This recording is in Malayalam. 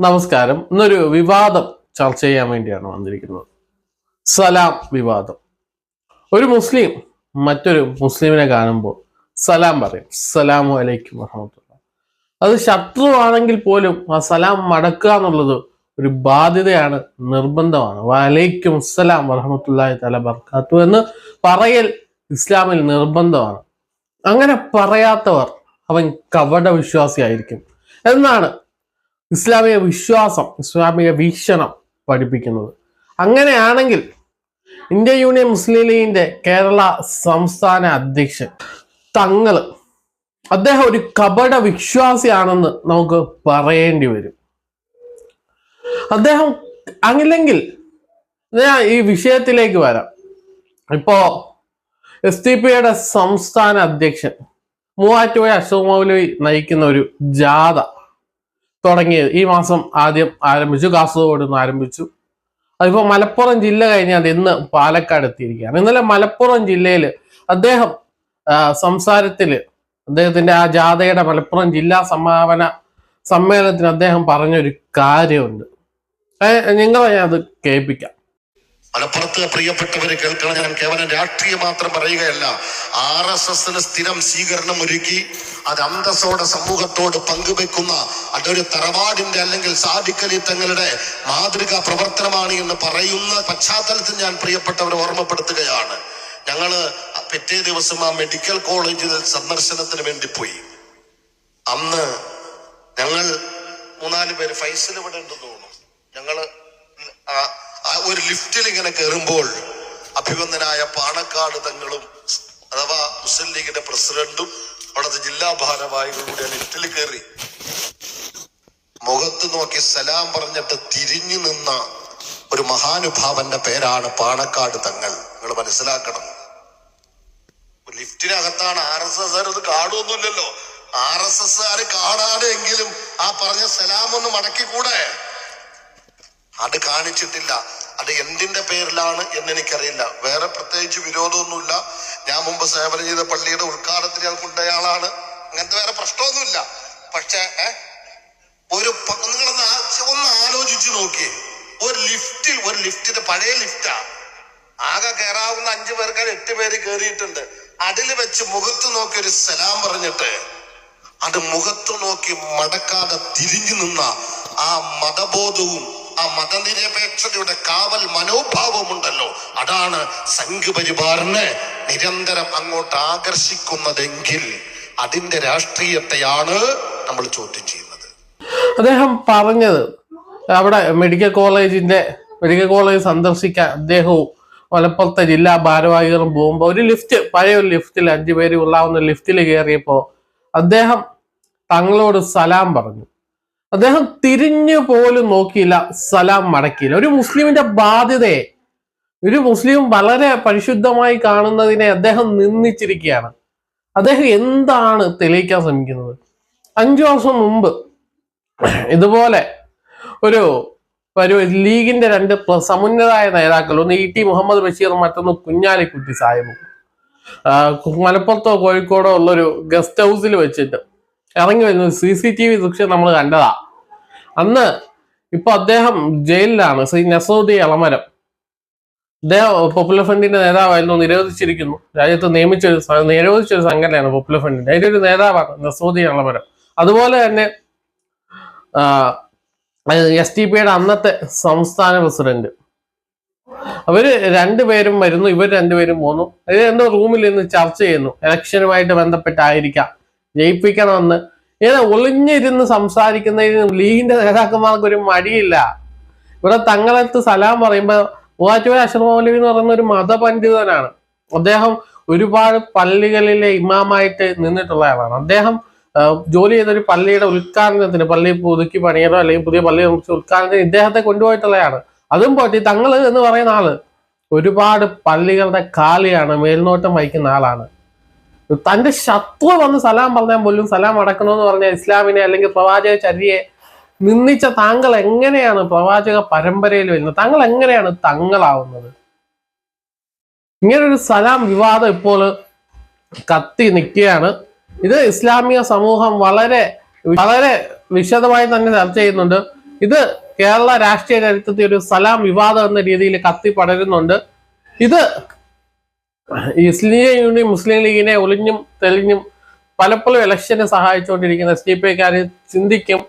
നമസ്കാരം. ഇന്നൊരു വിവാദം ചർച്ച ചെയ്യാൻ വേണ്ടിയാണ് വന്നിരിക്കുന്നത്. സലാം വിവാദം. ഒരു മുസ്ലിം മറ്റൊരു മുസ്ലിമിനെ കാണുമ്പോൾ സലാം പറയും. സലാമു അലൈക്കും വറഹമത്തുള്ള. അത് ശത്രുവാണെങ്കിൽ പോലും ആ സലാം മടക്കുക എന്നുള്ളത് ഒരു ബാധ്യതയാണ് നിർബന്ധമാണ്. വലൈക്കും സലാം വറഹമത്തുല്ലാഹി തല ബർക്കാത്തു എന്ന് പറയൽ ഇസ്ലാമിൽ നിർബന്ധമാണ്. അങ്ങനെ പറയാത്തവർ അവൻ കവട വിശ്വാസിയായിരിക്കും എന്നാണ് ഇസ്ലാമിക വിശ്വാസം ഇസ്ലാമിക വീക്ഷണം പഠിപ്പിക്കുന്നത്. അങ്ങനെയാണെങ്കിൽ ഇന്ത്യ യൂണിയൻ മുസ്ലിം ലീഗിന്റെ കേരള സംസ്ഥാന അധ്യക്ഷൻ തങ്ങൾ അദ്ദേഹം ഒരു കപട വിശ്വാസിയാണെന്ന് നമുക്ക് പറയേണ്ടി വരും. അദ്ദേഹം അങ്ങില്ലെങ്കിൽ ഞാൻ ഈ വിഷയത്തിലേക്ക് വരാം. ഇപ്പോ എസ് ടി പിയുടെ സംസ്ഥാന അധ്യക്ഷൻ മൂവാറ്റുപുഴ അശോക് മൗലവി നയിക്കുന്ന ഒരു ജാഥ തുടങ്ങിയത്. ഈ മാസം ആദ്യം ആരംഭിച്ചു കാസർഗോഡ് നിന്ന് ആരംഭിച്ചു. അതിപ്പോ മലപ്പുറം ജില്ല കഴിഞ്ഞ് അത് ഇന്ന് പാലക്കാട് എത്തിയിരിക്കുകയാണ്. ഇന്നലെ മലപ്പുറം ജില്ലയിൽ അദ്ദേഹം സംസാരത്തിൽ അദ്ദേഹത്തിന്റെ ആ ജാഥയുടെ മലപ്പുറം ജില്ലാ സമാപന സമ്മേളനത്തിന് അദ്ദേഹം പറഞ്ഞൊരു കാര്യമുണ്ട്. നിങ്ങളെ ഞാൻ അത് കേൾപ്പിക്കാം. മലപ്പുറത്ത് പ്രിയപ്പെട്ടവരെ കേൾക്കണം. ഞാൻ കേവലം രാഷ്ട്രീയം മാത്രം പറയുകയല്ല. ആർ എസ് എസിന് സ്ഥിരം സ്വീകരണം ഒരുക്കി അത് അന്തസ്സോടെ സമൂഹത്തോട് പങ്കുവെക്കുന്ന അതൊരു തറവാടിന്റെ അല്ലെങ്കിൽ സാധിക്കലി തങ്ങളുടെ മാതൃകാ പ്രവർത്തനമാണ് എന്ന് പറയുന്ന പശ്ചാത്തലത്തിൽ ഞാൻ പ്രിയപ്പെട്ടവരെ ഓർമ്മപ്പെടുത്തുകയാണ്. ഞങ്ങൾ പിറ്റേ ദിവസം ആ മെഡിക്കൽ കോളേജിൽ സന്ദർശനത്തിന് വേണ്ടി പോയി. അന്ന് ഞങ്ങൾ മൂന്നാൽ പേര് ഫൈസൽ ഇവിടെ ഉണ്ടെന്ന് തോന്നുന്നു. ഞങ്ങൾ ഒരു ലിഫ്റ്റിൽ ഇങ്ങനെ കയറുമ്പോൾ അഭിവന്ദനായ പാണക്കാട് തങ്ങളും അഥവാ മുസ്ലിം ലീഗിന്റെ പ്രസിഡന്റും അവിടുത്തെ ജില്ലാ ഭാരവാഹികളും കൂടി ലിഫ്റ്റിൽ കയറി മുഖത്ത് നോക്കി സലാം പറഞ്ഞിട്ട് തിരിഞ്ഞു നിന്ന ഒരു മഹാനുഭാവന്റെ പേരാണ് പാണക്കാട് തങ്ങൾ. നിങ്ങൾ മനസ്സിലാക്കണം. ലിഫ്റ്റിനകത്താണ് ആർ എസ് എസ് അത് കാണുമൊന്നുമില്ലല്ലോ ആർ എസ് എസ് ആര് കാണാതെങ്കിലും ആ പറഞ്ഞ സലാം ഒന്ന് മടക്കിക്കൂടെ? അത് കാണിച്ചിട്ടില്ല. അത് എന്തിന്റെ പേരിലാണ് എന്ന് എനിക്കറിയില്ല വേറെ പ്രത്യേകിച്ച് വിരോധമൊന്നുമില്ല. ഞാൻ മുമ്പ് സേവനം ചെയ്ത പള്ളിയുടെ ഉദ്ഘാടനത്തിന് ഞാൻ കൊണ്ടയാളാണ്. അങ്ങനത്തെ വേറെ പ്രശ്നമൊന്നുമില്ല. പക്ഷേ ഒരു നിങ്ങളൊന്ന് ഒന്ന് ആലോചിച്ചു നോക്കിയേ. ഒരു ലിഫ്റ്റിൽ ഒരു ലിഫ്റ്റിന്റെ പഴയ ലിഫ്റ്റാ ആകെ കയറാവുന്ന അഞ്ചു പേർക്കാർ എട്ട് പേര് കയറിയിട്ടുണ്ട് അതിൽ വെച്ച് മുഖത്ത് നോക്കി ഒരു സലാം പറഞ്ഞിട്ട് അത് മുഖത്ത് നോക്കി മടക്കാതെ തിരിഞ്ഞു നിന്ന ആ മതബോധവും ആ മതനിരപേക്ഷതയുടെ കാവൽ മനോഭാവം ഉണ്ടല്ലോ അതാണ് സംഘപരിവാറിനെ നിരന്തരം അങ്ങോട്ട് ആകർഷിക്കുന്നതെങ്കിൽ അതിന്റെ രാഷ്ട്രീയത്തെയാണ് നമ്മൾ ചോദ്യം ചെയ്യുന്നത്. അദ്ദേഹം പറഞ്ഞത് അവിടെ മെഡിക്കൽ കോളേജിന്റെ മെഡിക്കൽ കോളേജ് സന്ദർശിക്കാൻ അദ്ദേഹവും മലപ്പുറത്തെ ജില്ലാ ഭാരവാഹികളും പോകുമ്പോൾ ഒരു ലിഫ്റ്റ് പഴയ ഒരു ലിഫ്റ്റിൽ അഞ്ചു പേര് ഉള്ളാവുന്ന ലിഫ്റ്റിൽ കയറിയപ്പോൾ അദ്ദേഹം തങ്ങളോട് സലാം പറഞ്ഞു. അദ്ദേഹം തിരിഞ്ഞു പോലും നോക്കിയില്ല സലാം മടക്കിയില്ല. ഒരു മുസ്ലിമിന്റെ ബാധ്യതയെ ഒരു മുസ്ലിം വളരെ പരിശുദ്ധമായി കാണുന്നതിനെ അദ്ദേഹം നിന്ദിച്ചിരിക്കുകയാണ്. അദ്ദേഹം എന്താണ് തെളിയിക്കാൻ ശ്രമിക്കുന്നത്? അഞ്ചു വർഷം മുമ്പ് ഇതുപോലെ ഒരു ഒരു ലീഗിന്റെ രണ്ട് സമുന്നതായ നേതാക്കൾ ഒന്ന് ഇ ടി മുഹമ്മദ് ബഷീർ മറ്റൊന്ന് കുഞ്ഞാലിക്കുട്ടി സാഹിബും. മലപ്പുറത്തോ കോഴിക്കോടോ ഉള്ളൊരു ഗസ്റ്റ് ഹൗസിൽ വെച്ചിട്ട് ഇറങ്ങി വരുന്നത് സി സി ടി വി ദൃശ്യം നമ്മൾ കണ്ടതാ. അന്ന് ഇപ്പൊ അദ്ദേഹം ജയിലിലാണ്. ശ്രീ നസറുദ്ദീൻ എളമരം. അദ്ദേഹം പോപ്പുലർ ഫ്രണ്ടിന്റെ നേതാവായിരുന്നു നിരോധിച്ചിരിക്കുന്നു. രാജ്യത്ത് നിയമിച്ചൊരു നിരോധിച്ച നിരോധിച്ചൊരു സംഘടനയാണ് പോപ്പുലർ ഫ്രണ്ടിന്റെ അതിന്റെ ഒരു നേതാവാണ് നസറുദ്ദീൻ എളമരം. അതുപോലെ തന്നെ എസ് ടി പിയുടെ അന്നത്തെ സംസ്ഥാന പ്രസിഡന്റ്. അവർ രണ്ടുപേരും വരുന്നു ഇവർ രണ്ടുപേരും പോന്നു ഇത് എന്തോ റൂമിൽ നിന്ന് ചർച്ച ചെയ്യുന്നു. ഇലക്ഷനുമായിട്ട് ബന്ധപ്പെട്ടായിരിക്കാം. ജയിപ്പിക്കണമെന്ന്. ഇങ്ങനെ ഒളിഞ്ഞിരുന്ന് സംസാരിക്കുന്നതിന് ലീഗിന്റെ നേതാക്കന്മാർക്ക് ഒരു മടിയില്ല. ഇവിടെ തങ്ങളടുത്ത് സലാം പറയുമ്പോൾ മൂവാറ്റുപുഴ മൗലവി എന്ന് പറയുന്ന ഒരു മതപണ്ഡിതനാണ്. അദ്ദേഹം ഒരുപാട് പള്ളികളിലെ ഇമാമായിട്ട് നിന്നിട്ടുള്ള ആളാണ്. അദ്ദേഹം ജോലി ചെയ്ത ഒരു പള്ളിയുടെ ഉദ്ഘാടനത്തിന് പള്ളി പുതുക്കി പണിയതോ അല്ലെങ്കിൽ പുതിയ പള്ളി ഉദ്ഘാടനത്തിന് ഇദ്ദേഹത്തെ കൊണ്ടുപോയിട്ടുള്ളതാണ് അതും പോട്ടി തങ്ങൾ എന്ന് പറയുന്ന ആൾ ഒരുപാട് പള്ളികളുടെ കാലിയാണ് മേൽനോട്ടം വഹിക്കുന്ന ആളാണ്. തന്റെ ശത്രു വന്ന് സലാം പറഞ്ഞാൽ പോലും സലാം അടക്കണമെന്ന് പറഞ്ഞ ഇസ്ലാമിനെ അല്ലെങ്കിൽ പ്രവാചക ചര്യയെ നിന്ദിച്ച താങ്കൾ എങ്ങനെയാണ് പ്രവാചക പരമ്പരയിൽ വരുന്നത്? താങ്കൾ എങ്ങനെയാണ് തങ്ങളാവുന്നത്? ഇങ്ങനൊരു സലാം വിവാദം ഇപ്പോൾ കത്തി നിൽക്കുകയാണ്. ഇത് ഇസ്ലാമിക സമൂഹം വളരെ വളരെ വിശദമായി തന്നെ ചർച്ച ചെയ്യുന്നുണ്ട്. ഇത് കേരള രാഷ്ട്രീയ ചരിത്രത്തിൽ ഒരു സലാം വിവാദം എന്ന രീതിയിൽ കത്തി പടരുന്നുണ്ട്. ഇത് ഇസ്ലീം യൂണിയൻ മുസ്ലിം ലീഗിനെ ഒളിഞ്ഞും തെളിഞ്ഞും പലപ്പോഴും ഇലക്ഷനെ സഹായിച്ചുകൊണ്ടിരിക്കുന്ന എസ് ഡി പി ചിന്തിക്കും.